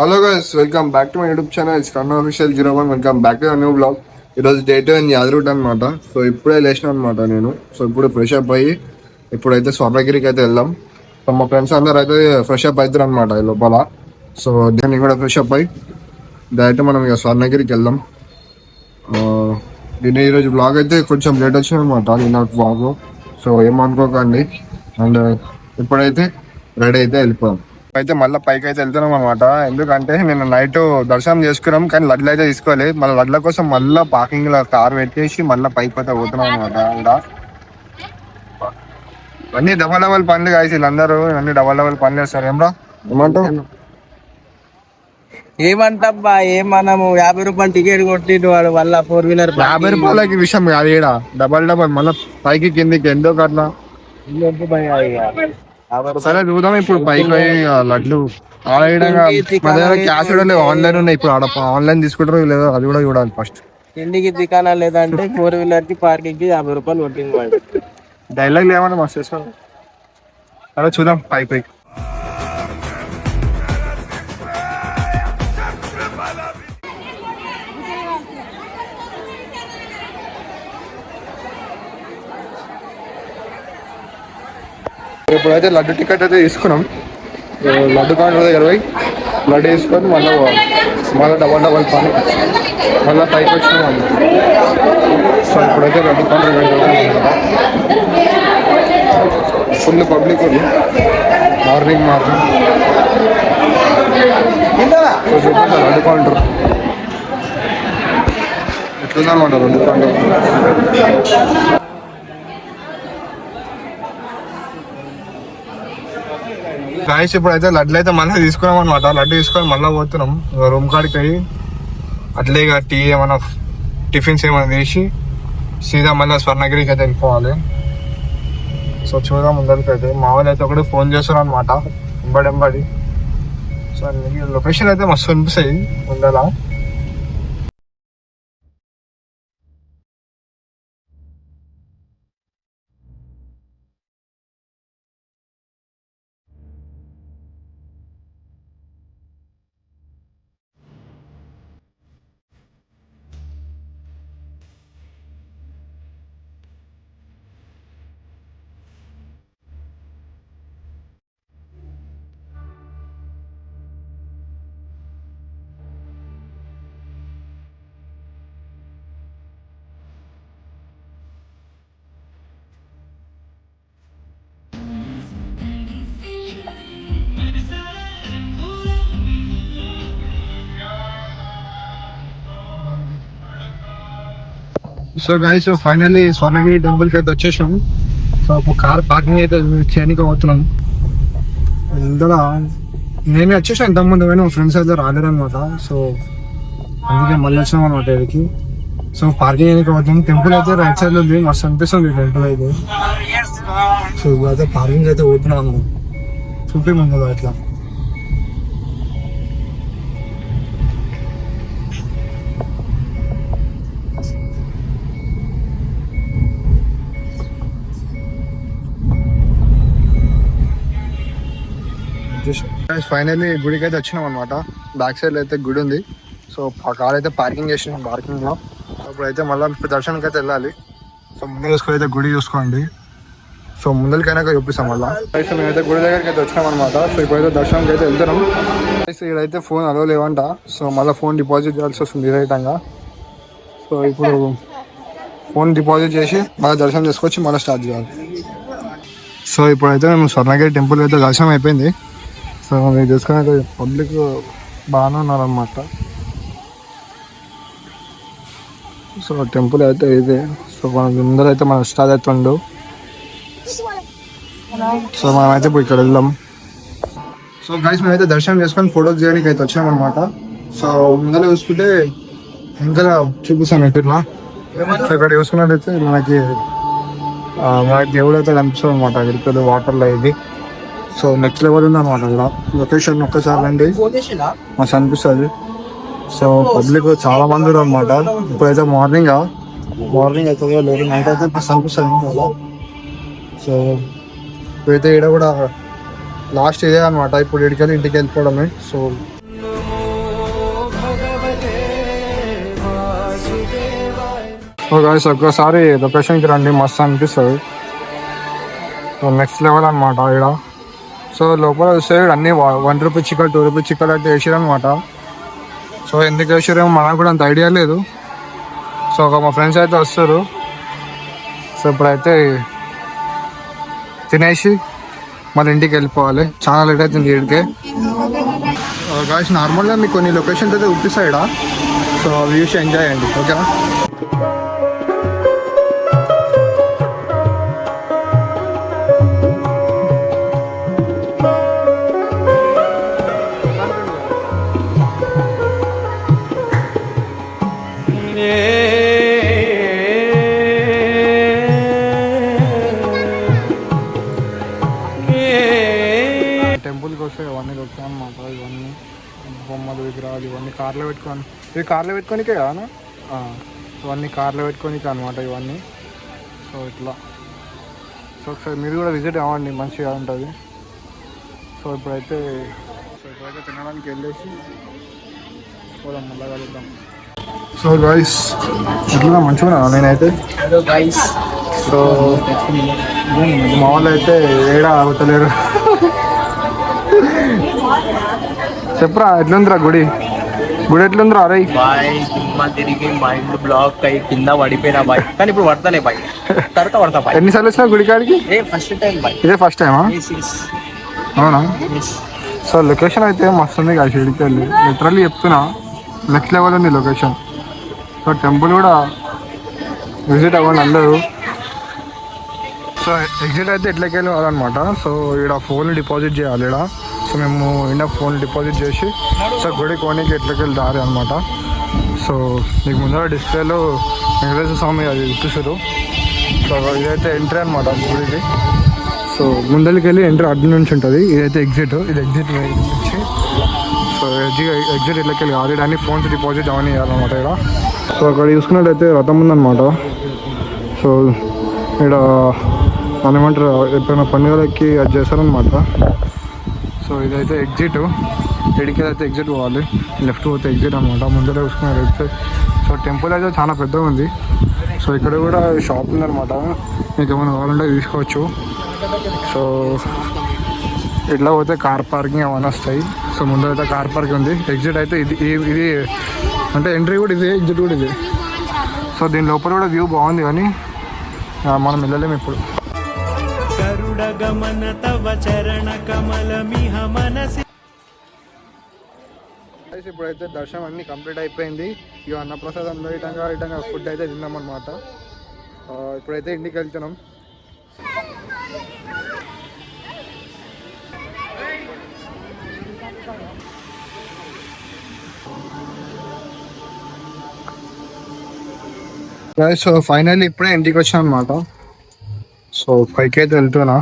Hello guys welcome back to my YouTube channel it's Kanna official zero one welcome back to new blog ఈరోజు date అని యాదరూట్ అనమాట so ఇప్పుడే లేచిన అనమాట నేను. సో ఇప్పుడు ఫ్రెష్ అప్ అయ్యి ఇప్పుడైతే స్వర్ణగిరికి అయితే వెళ్దాం. సో మా ఫ్రెండ్స్ అందరూ అయితే ఫ్రెష్ అప్ అవుతారు అనమాట ఈ లోపల. సో నేను కూడా ఫ్రెష్ అప్ అయ్యి డైరెక్ట్ మనం ఇక స్వర్ణగిరికి వెళ్దాం. దీన్ని నేను ఈరోజు బ్లాగ్ అయితే కొంచెం లేట్ వచ్చింది అనమాట నిన్న బ్లాగ్ సో ఏమనుకోకండి అండ్ ఇప్పుడైతే రెడీ అయితే వెళ్ళిపోదాం. అయితే మళ్ళీ పైకి అయితే వెళ్తున్నాం అనమాట ఎందుకంటే నేను నైట్ దర్శనం చేసుకున్నాం కానీ లడ్లు అయితే తీసుకోవాలి. మళ్ళీ లడ్ల కోసం మళ్ళీ పార్కింగ్లో కార్ పెట్టేసి మళ్ళీ పైకి అయితే పోతున్నాం అనమాట అన్ని డబల్ డబల్ పనులు కాసి వీళ్ళందరూ. అన్ని డబల్ డబల్ పనులు చేస్తారు ఏమ్రా ఏమంటావు? ఏమంటబ్బా ఏం మనము? యాభై రూపాయలు టికెట్ కొట్టిండు వాడు వల్ల ఫోర్ వీలర్ యాభై రూపాయలకి విషయం కాదు ఈడ. డబల్ డబల్ మళ్ళీ పైకి కిందికి ఎందుకు అట్లా సరే చూద్దాం ఇప్పుడు పైకి ఆ లడ్లు ఆడగా మా దగ్గర క్యాష్ కూడా లేవు ఆన్లైన్ ఉన్నాయి ఇప్పుడు ఆడ ఆన్లైన్ తీసుకుంటారో లేదో అది కూడా చూడాలి ఫస్ట్. తిండికి దికానా లేదంటే ఫోర్ వీలర్కి పార్కింగ్కి యాభై రూపాయలు కొట్టింది డైలాగ్ లేమన్నా మస్తు సరే చూద్దాం పైకి ఇప్పుడైతే లడ్డు టికెట్ అయితే తీసుకున్నాం. లడ్డు కౌంటర్ దగ్గర పోయి లడ్డు తీసుకొని మళ్ళీ మళ్ళీ డబల్ డబల్ పని. మళ్ళీ పైకి వచ్చినాం సో ఇప్పుడైతే లడ్డు కౌంటర్ దగ్గర ఫుల్ పబ్లిక్ ఉంది. మార్నింగ్ మార్నింగ్ సో చూడండి లడ్డు కౌంటర్ ఎట్లుందన్నమాట లడ్డు కౌంటర్ గాయస్ ఇప్పుడు అయితే లడ్లు అయితే మళ్ళీ తీసుకున్నాం అనమాట లడ్డు తీసుకొని మళ్ళీ పోతున్నాం. రూమ్ కాడికి పోయి అట్లే ఇక టీ ఏమైనా టిఫిన్స్ ఏమైనా తీసి సీదా మళ్ళీ స్వర్ణగిరికి అయితే వెళ్ళిపోవాలి. సో చూద్దాం ముందరికి అయితే మా వాళ్ళు అయితే ఒకటి ఫోన్ చేస్తారు అనమాట ఎంబడెంబడి. సో లొకేషన్ అయితే మస్తు అనిపిస్తాయి ఉండాలా సో గాయస్ ఫైనల్లీ స్వర్ణగిరి టెంపుల్కి అయితే వచ్చేసాము సో ఒక కార్ పార్కింగ్ అయితే చేయడానికి పోతున్నాం ఇందులో నేనే వచ్చేసాను ఇంతకుముందు కానీ మా ఫ్రెండ్స్ అయితే రాలేరనమాట సో అందుకే మళ్ళీ వచ్చినాం అనమాట ఇక్కడికి. సో పార్కింగ్ చేయడానికి పోతున్నాం. టెంపుల్ అయితే రైట్ సైడ్ ఉంది. మస్తు అనిపిస్తుంది టెంపుల్ అయితే. సో అయితే పార్కింగ్ అయితే పోతున్నాము. చూపి ముందు అట్లా? ఫైనల్లీ గుడికి అయితే వచ్చినాం అనమాట బ్యాక్ సైడ్ అయితే గుడి ఉంది. సో ఆ కార్ అయితే పార్కింగ్ చేసినాం పార్కింగ్లో. అప్పుడైతే మళ్ళీ ఇప్పుడు దర్శనానికి అయితే వెళ్ళాలి. సో ముందు చూసుకొని అయితే గుడి చూసుకోండి. సో ముందరికైనా చూపిస్తాం మళ్ళీ. సో మేమైతే గుడి దగ్గరికి అయితే వచ్చినాం అనమాట సో ఇప్పుడైతే దర్శనానికి అయితే వెళ్తున్నాం. సో ఇక్కడైతే ఫోన్ అలో లేవంట. సో మళ్ళీ ఫోన్ డిపాజిట్ చేయాల్సి వస్తుంది ఇదేటంగా సో ఇప్పుడు ఫోన్ డిపాజిట్ చేసి మళ్ళీ దర్శనం చేసుకొచ్చి మళ్ళీ స్టార్ట్ చేయాలి. సో ఇప్పుడైతే మేము స్వర్ణగిరి టెంపుల్ అయితే దర్శనం అయిపోయింది. సో మీరు చూసుకుని పబ్లిక్ బాగానే ఉన్నారనమాట సో టెంపుల్ అయితే ఇదే. సో మన ముందర అయితే మన స్టార్ట్ అవుతుండు సో మనమైతే ఇప్పుడు ఇక్కడ వెళ్దాం. సో గైస్ మేమైతే దర్శనం చేసుకొని ఫోటోస్ చేయడానికి అయితే వచ్చాం అనమాట సో ముందర చూసుకుంటే ఇంకా చూపిస్తాను ఇట్లా. సో ఇక్కడ చూసుకున్నట్టయితే మనకి మనకి దేవుడు అయితే కనిపిస్తుంది అనమాట ఇక్కడికి వాటర్లో ఇది. సో నెక్స్ట్ లెవెల్ ఉంది అనమాట ఇక్కడ లొకేషన్ ఒక్కసారి అండి మస్తు అనిపిస్తుంది. సో పబ్లిక్ చాలా మంది ఉన్నారు అనమాట ఇప్పుడైతే మార్నింగ్ మార్నింగ్ అయితే లేదు నైట్ అయితే మస్తు అనిపిస్తుంది. సో ఇప్పుడైతే ఇక్కడ కూడా లాస్ట్ ఇదే అనమాట ఇప్పుడు ఇడికెళ్ళి ఇంటికి వెళ్ళిపోవడమే. సో సో గాయస్ ఒక్కసారి లొకేషన్కి రండి. మస్తు అనిపిస్తుంది. సో నెక్స్ట్ లెవెల్ అనమాట ఇక్కడ సో లోపల వస్తే అన్ని one rupee chicken two rupee chicken అయితే వేసారు అనమాట సో ఎందుకు వేసారేమో మనకు కూడా అంత ఐడియా లేదు. సో ఒక మా ఫ్రెండ్స్ అయితే వస్తారు. సో ఇప్పుడైతే తినేసి మన ఇంటికి వెళ్ళిపోవాలి. చాలా లేట్ అవుతుంది ఇంటికి గాయస్ నార్మల్గా మీకు కొన్ని లొకేషన్స్ అయితే చూపిస్తాయి సో వ్యూస్ ఎంజాయ్ చేయండి ఓకేనా బొమ్మలు విగ్రహాలు ఇవన్నీ కార్లో పెట్టుకొని. ఇవి కార్లో పెట్టుకోనికే కదా ఇవన్నీ కార్లో పెట్టుకోనికే అనమాట ఇవన్నీ. సో ఇట్లా. సో ఒకసారి మీరు కూడా విజిట్ అవ్వండి మంచిగా ఉంటుంది. సో ఇప్పుడైతే సో ఇప్పుడైతే తినడానికి వెళ్ళేసి పోదాం మళ్ళీ కలుద్దాం. సో గాయస్ ఎట్లా? మంచిగా నేనైతే? గైస్ సో మా వాళ్ళు అయితే ఏడా ఆగుతలేరు. చెప్పరా ఎట్లుందిరా గుడి? గుడి ఎట్లుందిరా అరే బాయ్ సినిమా తిరిగి మైండ్ బ్లాక్ అయ్యి కింద పడిపోయినా బాయ్. కానీ ఇప్పుడు పడతలే బాయ్. తర్వాత పడతా బాయ్. ఎన్నిసార్లు వచ్చినావు గుడి కాడికి ఏ ఫస్ట్ టైం బాయ్. ఇదే ఫస్ట్ టైమా అవునా? సో లొకేషన్ అయితే మస్తు ఉంది కదా షిడికి వెళ్ళి. లిటరల్లీ చెప్తున్నా నెక్స్ట్ లెవెల్ ఉంది లొకేషన్ సో టెంపుల్ కూడా విజిట్ అవ్వండి అందరూ. సో ఎగ్జిట్ అయితే ఎట్లకి వెళ్ళి వాళ్ళనమాట సో ఇక్కడ ఫోన్ డిపాజిట్ చేయాలి ఇక్కడ సో మేము ఇండియా ఫోన్ డిపాజిట్ చేసి సో గుడి కోనికి ఎట్లకి వెళ్ళి దారి అనమాట సో మీకు ముందర డిస్ప్లేలో వెంకటేశ్వర స్వామి అది చూపిస్తారు. సో ఇదైతే ఎంట్రీ అనమాట గుడికి. సో ముందరికి వెళ్ళి ఎంట్రీ అడ్డు నుంచి ఉంటుంది. ఇదైతే ఎగ్జిట్ ఇది ఎగ్జిట్ నుంచి. సో ఎగ్జిట్ ఇట్లకి వెళ్ళి ఆల్రెడీ అన్ని ఫోన్స్ డిపాజిట్ అవన్నీ చేయాలన్నమాట ఇక్కడ. సో అక్కడ చూసుకున్నట్టయితే రథం ఉందన్నమాట. సో ఇక్కడ దాని ఏమంటారు ఎప్పుడైనా పండుగలకి అది చేస్తారనమాట సో ఇదైతే ఎగ్జిట్ ఎడికి అయితే ఎగ్జిట్ పోవాలి. లెఫ్ట్ పోతే ఎగ్జిట్ అనమాట ముందర చూసుకున్న అయితే సో టెంపుల్ అయితే చాలా పెద్దగా ఉంది. సో ఇక్కడ కూడా షాప్ ఉందన్నమాట. మీకు ఏమైనా కావాలంటే తీసుకోవచ్చు. సో ఇట్లా పోతే కార్ పార్కింగ్ ఏమైనా వస్తాయి. సో ముందర అయితే కార్ పార్కింగ్ ఉంది. ఎగ్జిట్ అయితే ఇది ఇది అంటే ఎంట్రీ కూడా ఇదే ఎగ్జిట్ కూడా ఇదే. సో దీని లోపల కూడా వ్యూ బాగుంది కానీ మనం వెళ్ళలేము ఇప్పుడు. గరుడగమన తవ చరణ కమలమిహ మనసి. ఇప్పుడైతే దర్శనం అన్ని కంప్లీట్ అయిపోయింది. ఇక అన్నప్రసాదంలో ఇటంగా ఇటంగా ఫుడ్ అయితే తిన్నాం అనమాట ఇప్పుడైతే ఇంటికి వెళ్తున్నాం. సో ఫైనల్ ఇప్పుడే ఇంటికి వచ్చాం అనమాట సో పైకి అయితే వెళ్తున్నా.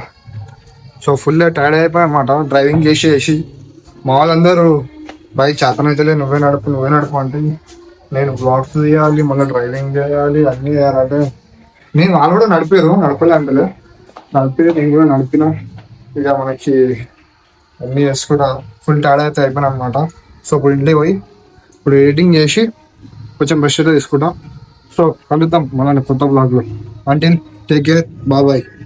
సో ఫుల్ టైర్డ్ అయిపోయామాట డ్రైవింగ్ చేసి చేసి మా వాళ్ళందరూ బైక్ చేతనైతే నువ్వే నడుపు నువ్వే నడుపు అంటే నేను బ్లాగ్స్ చేయాలి మళ్ళీ డ్రైవింగ్ చేయాలి అన్నీ చేయాలంటే నేను వాళ్ళు కూడా నడిపారు నడపలే అంటే నడిపి నేను కూడా నడిపిన. ఇక మనకి అన్నీ చేసుకుంటా ఫుల్ టైర్డ్ అయితే అయిపోయినా అనమాట సో ఇప్పుడు ఇంటికి పోయి ఇప్పుడు ఎడిటింగ్ చేసి కొంచెం బ్రష్ అయితే తీసుకుంటాం. సో కలుద్దాం మనల్ని కొత్త బ్లాగ్లో అంటే Take care. Bye bye.